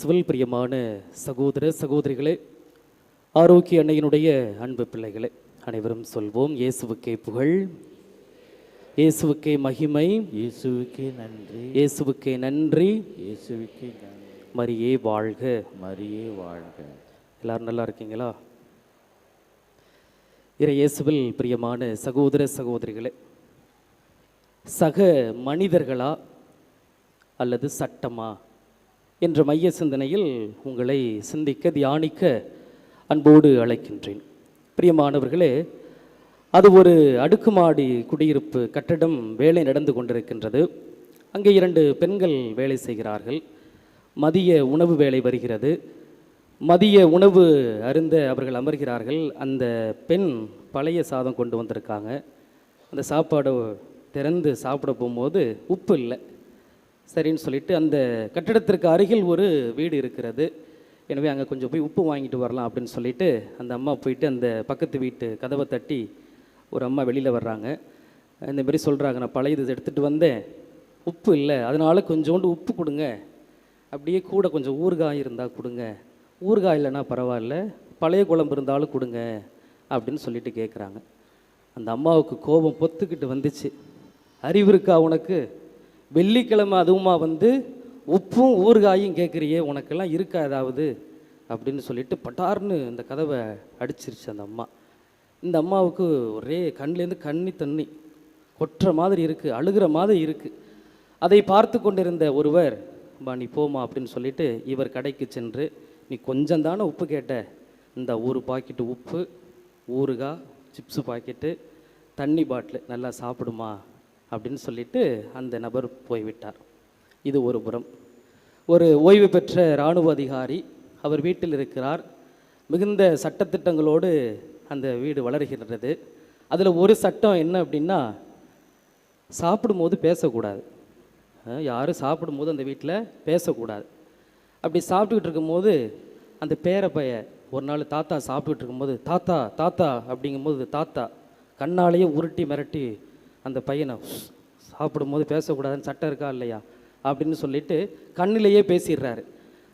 இறையேசுவில் பிரியமான சகோதர சகோதரிகளே ஆரோக்கிய அன்னையினுடைய அன்பு பிள்ளைகளே அனைவரும் சொல்வோம் இயேசுவுக்கே புகழ் இயேசுவுக்கே மகிமை இயேசுவுக்கே நன்றி இயேசுவுக்கே நன்றி இயேசுவுக்கே நன்றி மரியே வாழ்க. மரியே வாழ்க. எல்லாரும் நல்லா இருக்கீங்களா? இறை இயேசுவில் பிரியமான சகோதர சகோதரிகளே சக மனிதர்களா அல்லது சட்டமா? என்ற மைய சிந்தனையில் உங்களை சிந்திக்க தியானிக்க அன்போடு அழைக்கின்றேன். பிரியமானவர்களே அது ஒரு அடுக்குமாடி குடியிருப்பு கட்டடம் வேலை நடந்து கொண்டிருக்கின்றது. அங்கே இரண்டு பெண்கள் வேலை செய்கிறார்கள். மதிய உணவு வேலை வருகிறது. மதிய உணவு அருந்த அவர்கள் அமர்கிறார்கள். அந்த பெண் பழைய சாதம் கொண்டு வந்திருக்காங்க. அந்த சாப்பாடு திறந்து சாப்பிட போகும்போது உப்பு இல்லை. சரின்னு சொல்லிட்டு அந்த கட்டிடத்திற்கு அருகில் ஒரு வீடு இருக்கிறது. எனவே அங்கே கொஞ்சம் போய் உப்பு வாங்கிட்டு வரலாம் அப்படின்னு சொல்லிட்டு அந்த அம்மா போயிட்டு அந்த பக்கத்து வீட்டு கதவை தட்டி ஒரு அம்மா வெளியில் வர்றாங்க. இந்தமாரி சொல்கிறாங்க நான் பழைய இது எடுத்துகிட்டு வந்தேன். உப்பு இல்லை. அதனால் கொஞ்சோண்டு உப்பு கொடுங்க. அப்படியே கூட கொஞ்சம் ஊறுகாய் இருந்தால் கொடுங்க. ஊறுகாய் இல்லைன்னா பரவாயில்ல. பழைய குழம்பு இருந்தாலும் கொடுங்க. அப்படின்னு சொல்லிட்டு கேட்குறாங்க அந்த அம்மாவுக்கு கோபம் பொத்துக்கிட்டு வந்துச்சு. அறிவு இருக்கா உனக்கு? வெள்ளிக்கிழமை அதுவுமா வந்து உப்பும் ஊறுகாயும் கேட்குறியே உனக்கெல்லாம் இருக்கா ஏதாவது? அப்படின்னு சொல்லிட்டு பட்டார்னு இந்த கதவை அடிச்சிருச்சு அந்த அம்மா. இந்த அம்மாவுக்கு ஒரே கண்லேருந்து கண்ணி தண்ணி. கொட்டுற மாதிரி இருக்குது அழுகிற மாதிரி இருக்குது அதை பார்த்து கொண்டிருந்த ஒருவர் பா நீ போமா அப்படின்னு சொல்லிட்டு இவர் கடைக்கு சென்று நீ கொஞ்சம் தானே உப்பு கேட்ட? இந்த ஒரு பாக்கெட்டு உப்பு ஊறுகாய் சிப்ஸு பாக்கெட்டு தண்ணி பாட்டில் நல்லா சாப்பிடுமா? அப்படின்னு சொல்லிட்டு அந்த நபர் போய்விட்டார். இது ஒரு புறம். ஒரு ஓய்வு பெற்ற இராணுவ அதிகாரி அவர் வீட்டில் இருக்கிறார். மிகுந்த சட்டத்திட்டங்களோடு அந்த வீடு வளர்கின்றது. அதில் ஒரு சட்டம் என்ன அப்படின்னா சாப்பிடும்போது பேசக்கூடாது. யாரும் சாப்பிடும்போது அந்த வீட்டில் பேசக்கூடாது. அப்படி சாப்பிட்டுக்கிட்டு இருக்கும்போது அந்த பேர பைய ஒரு நாள் தாத்தா சாப்பிட்டுக்கிட்டு இருக்கும்போது தாத்தா தாத்தா அப்படிங்கும்போது தாத்தா கண்ணாலேயே உருட்டி மிரட்டி அந்த பையனை சாப்பிடும்போது பேசக்கூடாதுன்னு சட்டம் இருக்கா இல்லையா? அப்படின்னு சொல்லிட்டு கண்ணிலேயே பேசிடுறாரு.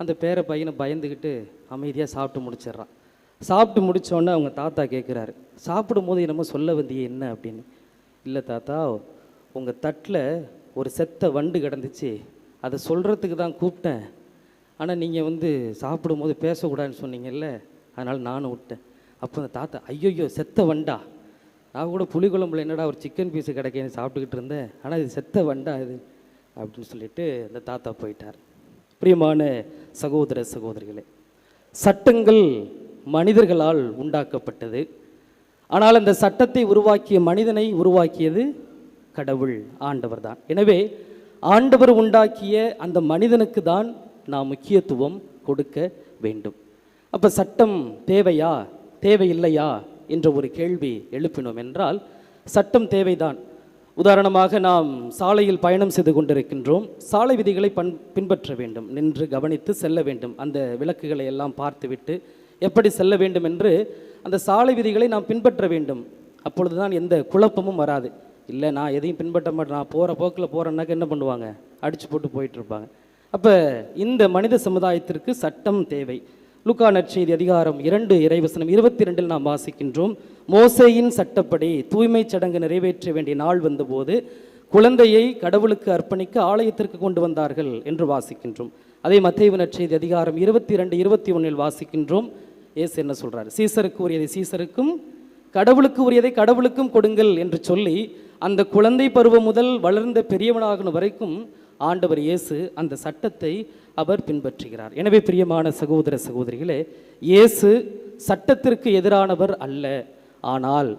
அந்த பேர பையனை பயந்துக்கிட்டு அமைதியாக சாப்பிட்டு முடிச்சிடுறான். சாப்பிட்டு முடித்தோடனே அவங்க தாத்தா கேட்குறாரு சாப்பிடும்போது என்னமோ சொல்ல வந்தியே என்ன அப்படின்னு? இல்லை தாத்தா உங்கள் தட்டில் ஒரு செத்த வண்டு கிடந்துச்சு. அதை சொல்கிறதுக்கு தான் கூப்பிட்டேன். ஆனால் நீங்கள் வந்து சாப்பிடும்போது பேசக்கூடாதுன்னு சொன்னீங்கல்ல அதனால் நானும் விட்டேன். அப்போ அந்த தாத்தா ஐயோ செத்த வண்டா? நான் கூட புளிக்குழம்புல என்னடா ஒரு சிக்கன் பீஸு கிடைக்கன்னு சாப்பிட்டுக்கிட்டு இருந்தேன். ஆனால் இது செத்த வண்டா இது அப்படின்னு சொல்லிட்டு அந்த தாத்தா போயிட்டார். பிரியமான சகோதர சகோதரிகளே சட்டங்கள் மனிதர்களால் உண்டாக்கப்பட்டது. ஆனால் அந்த சட்டத்தை உருவாக்கிய மனிதனை உருவாக்கியது கடவுள் ஆண்டவர் தான். எனவே ஆண்டவர் உண்டாக்கிய அந்த மனிதனுக்கு தான் நாம் முக்கியத்துவம் கொடுக்க வேண்டும். அப்போ சட்டம் தேவையா? தேவையில்லையா? என்ற ஒரு கேள்வி எழுப்பினோம் என்றால் சட்டம் தேவைதான். உதாரணமாக நாம் சாலையில் பயணம் செய்து கொண்டிருக்கின்றோம். சாலை விதிகளை பண் பின்பற்ற வேண்டும் நின்று கவனித்து செல்ல வேண்டும். அந்த விளக்குகளை எல்லாம் பார்த்துவிட்டு எப்படி செல்ல வேண்டும் என்று அந்த சாலை விதிகளை நாம் பின்பற்ற வேண்டும். அப்பொழுதுதான் எந்த குழப்பமும் வராது. இல்லை நான் எதையும் பின்பற்ற மாட்டேன். நான் போகிற போக்கில் போகிறேன்னாக்க என்ன பண்ணுவாங்க? அடித்து போட்டு போயிட்டு இருப்பாங்க. அப்போ இந்த மனித சமுதாயத்திற்கு சட்டம் தேவை. லுக்கா நற்செய்தி அதிகாரம் இரண்டு இறைவசனம் இருபத்தி ரெண்டில் நாம் வாசிக்கின்றோம். மோசேயின் சட்டப்படி தூய்மை சடங்கு நிறைவேற்ற வேண்டிய நாள் வந்தபோது குழந்தையை கடவுளுக்கு அர்ப்பணிக்க ஆலயத்திற்கு கொண்டு வந்தார்கள் என்று வாசிக்கின்றோம். அதே மத்தேயு நற்செய்தி அதிகாரம் இருபத்தி ரெண்டு இருபத்தி ஒன்றில் வாசிக்கின்றோம். ஏசு என்ன சொல்கிறார் சீசருக்கு உரியதை சீசருக்கும் கடவுளுக்கு உரியதை கடவுளுக்கும் கொடுங்கள் என்று சொல்லி அந்த குழந்தை பருவம் முதல் வளர்ந்த பெரியவனாகணும் வரைக்கும் ஆண்டவர் இயேசு அந்த சட்டத்தை அவர் பின்பற்றுகிறார். எனவே பிரியமான சகோதர சகோதரிகளே இயேசு சட்டத்திற்கு எதிரானவர் அல்ல. ஆனால்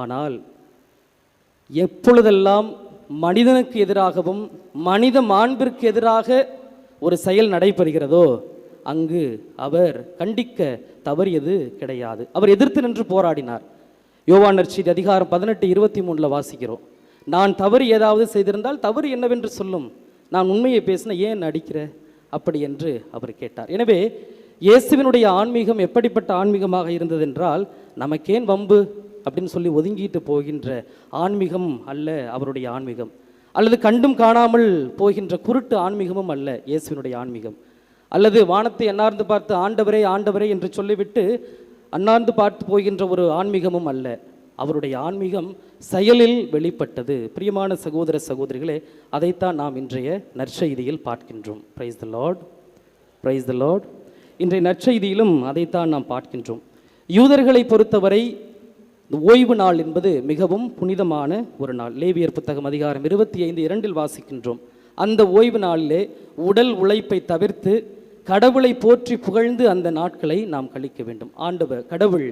ஆனால் எப்பொழுதெல்லாம் மனிதனுக்கு எதிராகவும் மனித மாண்பிற்கு எதிராக ஒரு செயல் நடைபெறுகிறதோ அங்கு அவர் கண்டிக்க தவறியது கிடையாது. அவர் எதிர்த்து நின்று போராடினார். யோவான் நற்செய்தி அதிகாரம் பதினெட்டு இருபத்தி மூணில் வாசிக்கிறோம். நான் தவறு ஏதாவது செய்திருந்தால் தவறு என்னவென்று சொல்லும். நான் உண்மையை பேசின ஏன் நடிக்கிற? அப்படி என்று அவர் கேட்டார். எனவே இயேசுவினுடைய ஆன்மீகம் எப்படிப்பட்ட ஆன்மீகமாக இருந்ததென்றால் நமக்கேன் வம்பு அப்படின்னு சொல்லி ஒதுங்கிட்டு போகின்ற ஆன்மீகம் அல்ல அவருடைய ஆன்மீகம். அல்லது கண்டும் காணாமல் போகின்ற குருட்டு ஆன்மீகமும் அல்ல இயேசுவினுடைய ஆன்மீகம். அல்லது வானத்தை அன்னார்ந்து பார்த்து ஆண்டவரே ஆண்டவரே என்று சொல்லிவிட்டு அன்னார்ந்து பார்த்து போகின்ற ஒரு ஆன்மீகமும் அல்ல. அவருடைய ஆன்மீகம் செயலில் வெளிப்பட்டது. பிரியமான சகோதர சகோதரிகளே அதைத்தான் நாம் இன்றைய நற்செய்தியில் பார்க்கின்றோம். Praise the Lord praise the Lord இன்றைய நற்செய்தியிலும் அதைத்தான் நாம் பார்க்கின்றோம். யூதர்களை பொறுத்தவரை ஓய்வு நாள் என்பது மிகவும் புனிதமான ஒரு நாள். லேவியர் புத்தகம் அதிகாரம் இருபத்தி ஐந்து இரண்டில் வாசிக்கின்றோம். அந்த ஓய்வு நாளிலே உடல் உழைப்பை தவிர்த்து கடவுளை போற்றி புகழ்ந்து அந்த நாட்களை நாம் கழிக்க வேண்டும். ஆண்டவர் கடவுள்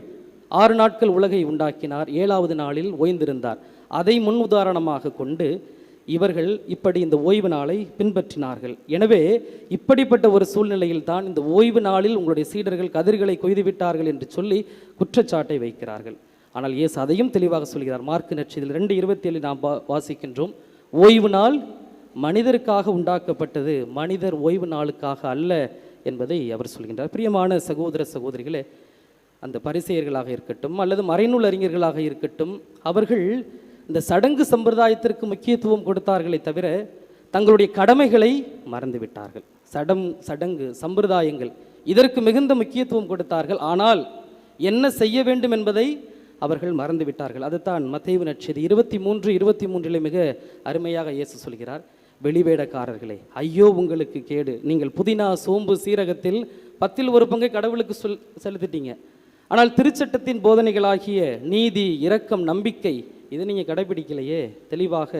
ஆறு நாட்கள் உலகை உண்டாக்கினார் ஏழாவது நாளில் ஓய்ந்திருந்தார். அதை முன் உதாரணமாக கொண்டு இவர்கள் இப்படி இந்த ஓய்வு நாளை பின்பற்றினார்கள். எனவே இப்படிப்பட்ட ஒரு சூழ்நிலையில் தான் இந்த ஓய்வு நாளில் உங்களுடைய சீடர்கள் கதிர்களை கொய்துவிட்டார்கள் என்று சொல்லி குற்றச்சாட்டை வைக்கிறார்கள். ஆனால் இயேசு அதையும் தெளிவாக சொல்கிறார். மார்க் நட்சத்திரத்தில் ரெண்டு இருபத்தி ஏழு நாம் வா- வாசிக்கின்றோம். ஓய்வு நாள் மனிதருக்காக உண்டாக்கப்பட்டது மனிதர் ஓய்வு நாளுக்காக அல்ல என்பதை அவர் சொல்கின்றார். பிரியமான சகோதர சகோதரிகளே அந்த பரிசெயர்களாக இருக்கட்டும் அல்லது மறைநூல் அறிஞர்களாக இருக்கட்டும் அவர்கள் இந்த சடங்கு சம்பிரதாயத்திற்கு முக்கியத்துவம் கொடுத்தார்களே தவிர தங்களுடைய கடமைகளை மறந்து விட்டார்கள். சடம் சடங்கு சம்பிரதாயங்கள் இதற்கு மிகுந்த முக்கியத்துவம் கொடுத்தார்கள். ஆனால் என்ன செய்ய வேண்டும் என்பதை அவர்கள் மறந்து விட்டார்கள். அதுதான் மத்தைவு நட்சதி இருபத்தி மூன்று இருபத்தி மூன்றிலே மிக அருமையாக இயேசு சொல்கிறார். வெளிவேடக்காரர்களே ஐயோ உங்களுக்கு கேடு. நீங்கள் புதினா சோம்பு சீரகத்தில் பத்தில் ஒரு பங்கை கடவுளுக்கு சொல் செலுத்திட்டீங்க. ஆனால் திருச்சட்டத்தின் போதனைகளாகிய நீதி இரக்கம் நம்பிக்கை இதை நீங்கள் கடைபிடிக்கலையே? தெளிவாக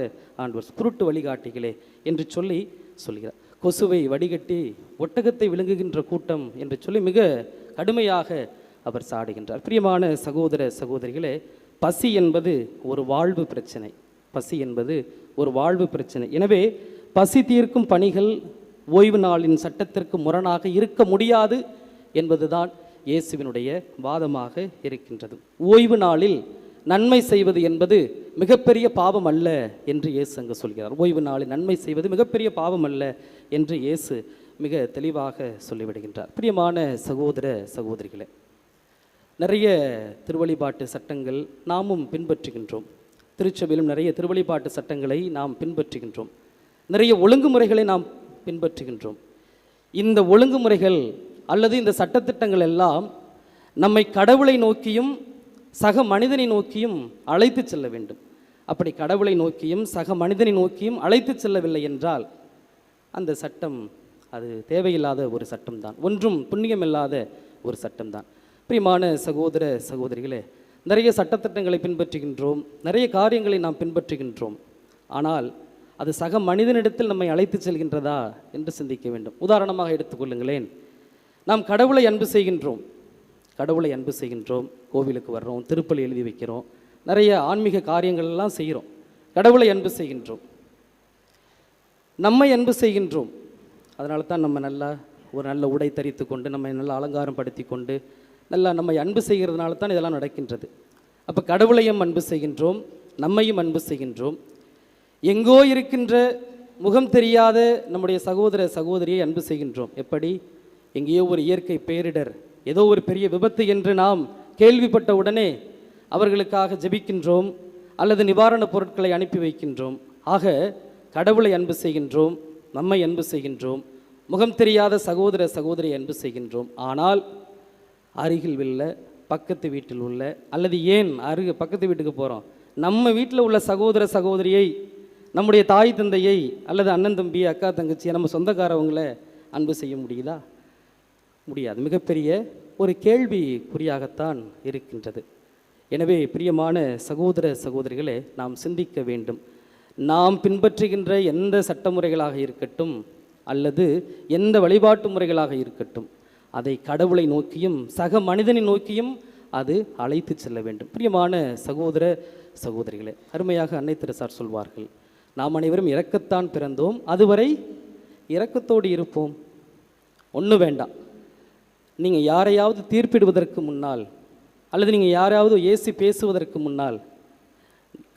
ஆண்டவர் குருட்டு வழிகாட்டிகளே என்று சொல்லி சொல்கிறார். கொசுவை வடிகட்டி ஒட்டகத்தை விழுங்குகின்ற கூட்டம் என்று சொல்லி மிக கடுமையாக அவர் சாடுகின்றார். பிரியமான சகோதர சகோதரிகளே பசி என்பது ஒரு வாழ்வு பிரச்சனை. பசி என்பது ஒரு வாழ்வு பிரச்சனை. எனவே பசி தீர்க்கும் பணிகள் ஓய்வு நாளின் சட்டத்திற்கு முரணாக இருக்க முடியாது என்பதுதான் இயேசுவினுடைய வாதமாக இருக்கின்றது. ஓய்வு நாளில் நன்மை செய்வது என்பது மிகப்பெரிய பாவம் அல்ல என்று இயேசு அங்கு சொல்கிறார். ஓய்வு நாளில் நன்மை செய்வது மிகப்பெரிய பாவம் அல்ல என்று இயேசு மிக தெளிவாக சொல்லிவிடுகின்றார். பிரியமான சகோதர சகோதரிகளே நிறைய திருவழிபாட்டு சட்டங்கள் நாமும் பின்பற்றுகின்றோம். திருச்சபையிலும் நிறைய திருவழிபாட்டு சட்டங்களை நாம் பின்பற்றுகின்றோம். நிறைய ஒழுங்குமுறைகளை நாம் பின்பற்றுகின்றோம். இந்த ஒழுங்குமுறைகள் அல்லது இந்த சட்டத்திட்டங்கள் எல்லாம் நம்மை கடவுளை நோக்கியும் சக மனிதனை நோக்கியும் அழைத்து செல்ல வேண்டும். அப்படி கடவுளை நோக்கியும் சக மனிதனை நோக்கியும் அழைத்து செல்லவில்லை என்றால் அந்த சட்டம் அது தேவையில்லாத ஒரு சட்டம்தான். ஒன்றும் புண்ணியமில்லாத ஒரு சட்டம்தான். பிரியமான சகோதர சகோதரிகளே நிறைய சட்டத்திட்டங்களை பின்பற்றுகின்றோம் நிறைய காரியங்களை நாம் பின்பற்றுகின்றோம். ஆனால் அது சக மனிதனிடத்தில் நம்மை அழைத்து செல்கின்றதா என்று சிந்திக்க வேண்டும். உதாரணமாக எடுத்துக்கொள்ளுங்களேன் நாம் கடவுளை அன்பு செய்கின்றோம். கடவுளை அன்பு செய்கின்றோம். கோவிலுக்கு வர்றோம் திருப்பலி எழுதி வைக்கிறோம். நிறைய ஆன்மீக காரியங்கள் எல்லாம் செய்கிறோம். கடவுளை அன்பு செய்கின்றோம். நம்மை அன்பு செய்கின்றோம். அதனால தான் நம்ம நல்லா ஒரு நல்ல உடை தரித்து கொண்டு நம்மை நல்லா அலங்காரம் படுத்தி கொண்டு நல்லா நம்மை அன்பு செய்கிறதுனால தான் இதெல்லாம் நடக்கின்றது. அப்போ கடவுளையும் அன்பு செய்கின்றோம் நம்மையும் அன்பு செய்கின்றோம். எங்கோ இருக்கின்ற முகம் தெரியாத நம்முடைய சகோதர சகோதரியை அன்பு செய்கின்றோம். எப்படி? எங்கேயோ ஒரு இயற்கை பேரிடர் ஏதோ ஒரு பெரிய விபத்து என்று நாம் கேள்விப்பட்ட உடனே அவர்களுக்காக ஜெபிக்கின்றோம் அல்லது நிவாரணப் பொருட்களை அனுப்பி வைக்கின்றோம். ஆக கடவுளை அன்பு செய்கின்றோம் நம்மை அன்பு செய்கின்றோம் முகம் தெரியாத சகோதர சகோதரி அன்பு செய்கின்றோம். ஆனால் அருகில் உள்ள பக்கத்து வீட்டில் உள்ள அல்லது ஏன் அருகு பக்கத்து வீட்டுக்கு போகிறோம் நம்ம வீட்டில் உள்ள சகோதர சகோதரியை நம்முடைய தாய் தந்தையை அல்லது அண்ணன் தம்பி அக்கா தங்கச்சி நம்ம சொந்தக்காரவங்களை அன்பு செய்ய முடியுதா? முடியாது. மிகப்பெரிய ஒரு கேள்விக்குறியாகத்தான் இருக்கின்றது. எனவே பிரியமான சகோதர சகோதரிகளே நாம் சிந்திக்க வேண்டும். நாம் பின்பற்றுகின்ற எந்த சட்டமுறைகளாக இருக்கட்டும் அல்லது எந்த வழிபாட்டு முறைகளாக இருக்கட்டும் அதை கடவுளை நோக்கியும் சக மனிதனை நோக்கியும் அது அழைத்து செல்ல வேண்டும். பிரியமான சகோதர சகோதரிகளே அருமையாக அன்னை தெரசார் சொல்வார்கள் நாம் அனைவரும் இறக்கத்தான் பிறந்தோம் அதுவரை இறக்கத்தோடு இருப்போம். ஒன்றும் வேண்டாம். நீங்கள் யாரையாவது தீர்ப்பிடுவதற்கு முன்னால் அல்லது நீங்கள் யாராவது ஏசி பேசுவதற்கு முன்னால்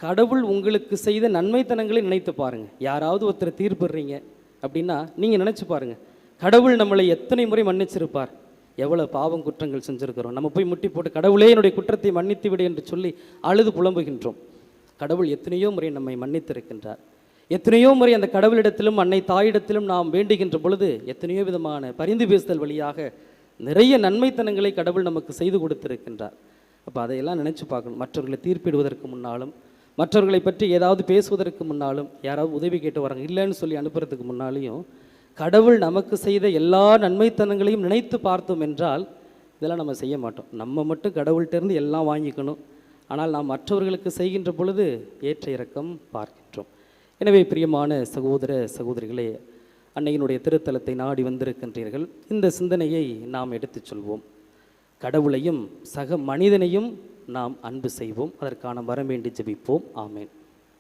கடவுள் உங்களுக்கு செய்த நன்மைத்தனங்களை நினைத்து பாருங்கள் யாராவது ஒருத்தர் தீர்ப்பிடுறீங்க அப்படின்னா நீங்கள் நினச்சி பாருங்கள் கடவுள் நம்மளை எத்தனை முறை மன்னிச்சிருப்பார்? எவ்வளோ பாவம் குற்றங்கள் செஞ்சுருக்கிறோம். நம்ம போய் முட்டி போட்டு கடவுளே என்னுடைய குற்றத்தை மன்னித்து விடு என்று சொல்லி அழுது புலம்புகின்றோம். கடவுள் எத்தனையோ முறை நம்மை மன்னித்திருக்கின்றார். எத்தனையோ முறை அந்த கடவுளிடத்திலும் அன்னை தாயிடத்திலும் நாம் வேண்டுகின்ற பொழுது எத்தனையோ விதமான பரிந்து பேசுதல் வழியாக நிறைய நன்மைத்தனங்களை கடவுள் நமக்கு செய்து கொடுத்திருக்கின்றார். அப்போ அதையெல்லாம் நினச்சி பார்க்கணும். மற்றவர்களை தீர்ப்பிடுவதற்கு முன்னாலும் மற்றவர்களை பற்றி ஏதாவது பேசுவதற்கு முன்னாலும் யாராவது உதவி கேட்டு வராங்க இல்லைன்னு சொல்லி அனுப்புறதுக்கு முன்னாலேயும் கடவுள் நமக்கு செய்த எல்லா நன்மைத்தனங்களையும் நினைத்து பார்த்தோம் என்றால் இதெல்லாம் நம்ம செய்ய மாட்டோம். நம்ம மட்டும் கடவுள்கிட்டேருந்து எல்லாம் வாங்கிக்கணும். ஆனால் நாம் மற்றவர்களுக்கு செய்கின்ற பொழுது ஏற்ற இறக்கம் பார்க்கின்றோம். எனவே பிரியமான சகோதர சகோதரிகளே அன்னையினுடைய திருத்தலத்தை நாடி வந்திருக்கின்றீர்கள். இந்த சிந்தனையை நாம் எடுத்துச் சொல்வோம். கடவுளையும் சக மனிதனையும் நாம் அன்பு செய்வோம். அதற்கான வரம் வேண்டி ஜெபிப்போம். ஆமேன்.